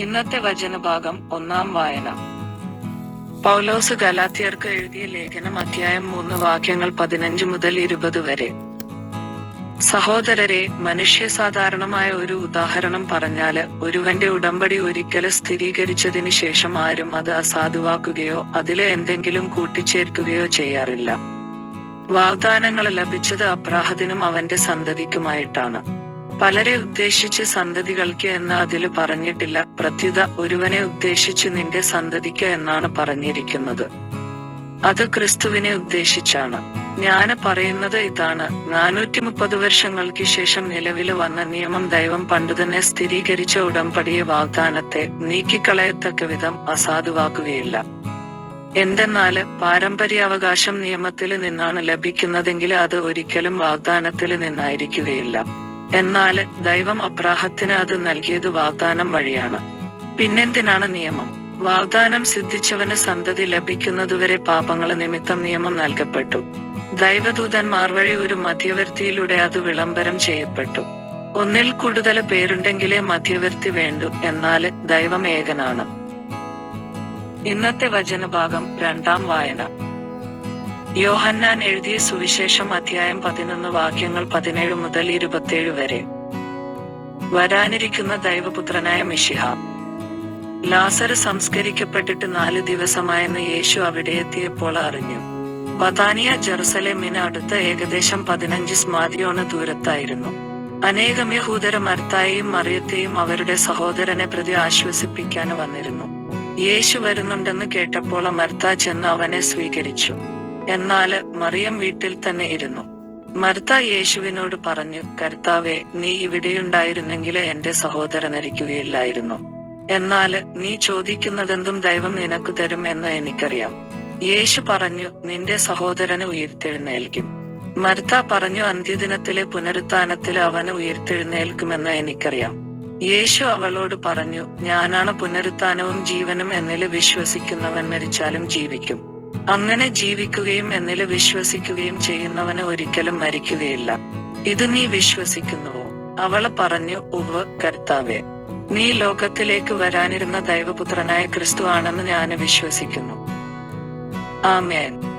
ഇന്നത്തെ വചനഭാഗം ഒന്നാം വായന. പൗലോസ് ഗലാത്തിയർക്ക് എഴുതിയ ലേഖനം അധ്യായം മൂന്ന് വാക്യങ്ങൾ പതിനഞ്ച് മുതൽ ഇരുപത് വരെ. സഹോദരരെ മനുഷ്യ സാധാരണമായ ഒരു ഉദാഹരണം പറഞ്ഞാൽ ഒരുവന്റെ ഉടമ്പടി ഒരിക്കലും സ്ഥിരീകരിച്ചതിന് ശേഷം ആരും അത് അസാധുവാക്കുകയോ അതിലെ എന്തെങ്കിലും കൂട്ടിച്ചേർക്കുകയോ ചെയ്യാറില്ല. വാഗ്ദാനങ്ങൾ ലഭിച്ചത് അബ്രാഹത്തിനും അവന്റെ സന്തതിക്കുമായിട്ടാണ്. പലരെ ഉദ്ദേശിച്ച് സന്തതികൾക്ക് എന്ന് അതിൽ പറഞ്ഞിട്ടില്ല. പ്രത്യുത ഒരുവനെ ഉദ്ദേശിച്ച് നിന്റെ സന്തതിക്ക് എന്നാണ് പറഞ്ഞിരിക്കുന്നത്. അത് ക്രിസ്തുവിനെ ഉദ്ദേശിച്ചാണ്. ഞാൻ പറയുന്നത് ഇതാണ്. നാനൂറ്റി മുപ്പത് വർഷങ്ങൾക്ക് ശേഷം നിലവിൽ വന്ന നിയമം ദൈവം പണ്ടുതന്നെ സ്ഥിരീകരിച്ച ഉടമ്പടിയെ വാഗ്ദാനത്തെ നീക്കിക്കളയത്തക്ക വിധം അസാധുവാക്കുകയില്ല. എന്തെന്നാൽ പാരമ്പര്യാവകാശം നിയമത്തിൽ നിന്നാണ് ലഭിക്കുന്നതെങ്കിൽ അത് ഒരിക്കലും വാഗ്ദാനത്തിൽ നിന്നായിരിക്കുകയില്ല. എന്നാൽ ദൈവം അബ്രാഹത്തിന് അത് നൽകിയത് വാഗ്ദാനം വഴിയാണ്. പിന്നെന്തിനാണ് നിയമം? വാഗ്ദാനം സിദ്ധിച്ചവന് സന്തതി ലഭിക്കുന്നതുവരെ പാപങ്ങളെ നിമിത്തം നിയമം നൽകപ്പെട്ടു. ദൈവദൂതന്മാർ വഴി ഒരു മധ്യവർത്തിയിലൂടെ അത് വിളംബരം ചെയ്യപ്പെട്ടു. ഒന്നിൽ കൂടുതൽ പേരുണ്ടെങ്കിലേ മധ്യവർത്തി വേണ്ടു എന്നാൽ ദൈവം ഏകനാണ്. ഇന്നത്തെ വചനഭാഗം രണ്ടാം വായന. യോഹന്നാൻ എഴുതിയ സുവിശേഷം അധ്യായം പതിനൊന്ന് വാക്യങ്ങൾ പതിനേഴ് മുതൽ ഇരുപത്തിയേഴ് വരെ. വരാനിരിക്കുന്ന ദൈവപുത്രനായ മിഷിഹ ലാസർ സംസ്കരിക്കപ്പെട്ടിട്ട് നാല് ദിവസമായെന്ന് യേശു അവിടെ എത്തിയപ്പോൾ അറിഞ്ഞു. പതാനിയ ജെറുസലേമിന് അടുത്ത് ഏകദേശം പതിനഞ്ച് സ്മാതിയോണ ദൂരത്തായിരുന്നു. അനേകം യഹൂദര മർത്തായെയും മറിയത്തെയും അവരുടെ സഹോദരനെ പ്രതി ആശ്വസിപ്പിക്കാൻ വന്നിരുന്നു. യേശു വരുന്നുണ്ടെന്ന് കേട്ടപ്പോൾ മർത്ത ചെന്ന് അവനെ സ്വീകരിച്ചു. എന്നാൽ മറിയം വീട്ടിൽ തന്നെ ഇരുന്നു. മർത്ത യേശുവിനോട് പറഞ്ഞു കർത്താവെ നീ ഇവിടെയുണ്ടായിരുന്നെങ്കിൽ എന്റെ സഹോദരൻ അരിക്കുകയില്ലായിരുന്നു എന്നാൽ നീ ചോദിക്കുന്നതെന്തും ദൈവം നിനക്ക് തരും എന്ന് എനിക്കറിയാം. യേശു പറഞ്ഞു നിന്റെ സഹോദരന് ഉയർത്തെഴുന്നേൽക്കും. മർത്ത പറഞ്ഞു അന്ത്യദിനത്തിലെ പുനരുത്ഥാനത്തിൽ അവന് ഉയർത്തെഴുന്നേൽക്കുമെന്ന് എനിക്കറിയാം. യേശു അവളോട് പറഞ്ഞു ഞാനാണ് പുനരുത്ഥാനവും ജീവനും എന്നിൽ വിശ്വസിക്കുന്നവൻ മരിച്ചാലും ജീവിക്കും. അങ്ങനെ ജീവിക്കുകയും എന്നിൽ വിശ്വസിക്കുകയും ചെയ്യുന്നവന് ഒരിക്കലും മരിക്കുകയില്ല. ഇത് നീ വിശ്വസിക്കുന്നുവോ? അവൾ പറഞ്ഞു ഉവ് കർത്താവെ നീ ലോകത്തിലേക്ക് വരാനിരുന്ന ദൈവപുത്രനായ ക്രിസ്തു ആണെന്ന് ഞാൻ വിശ്വസിക്കുന്നു. ആമേൻ.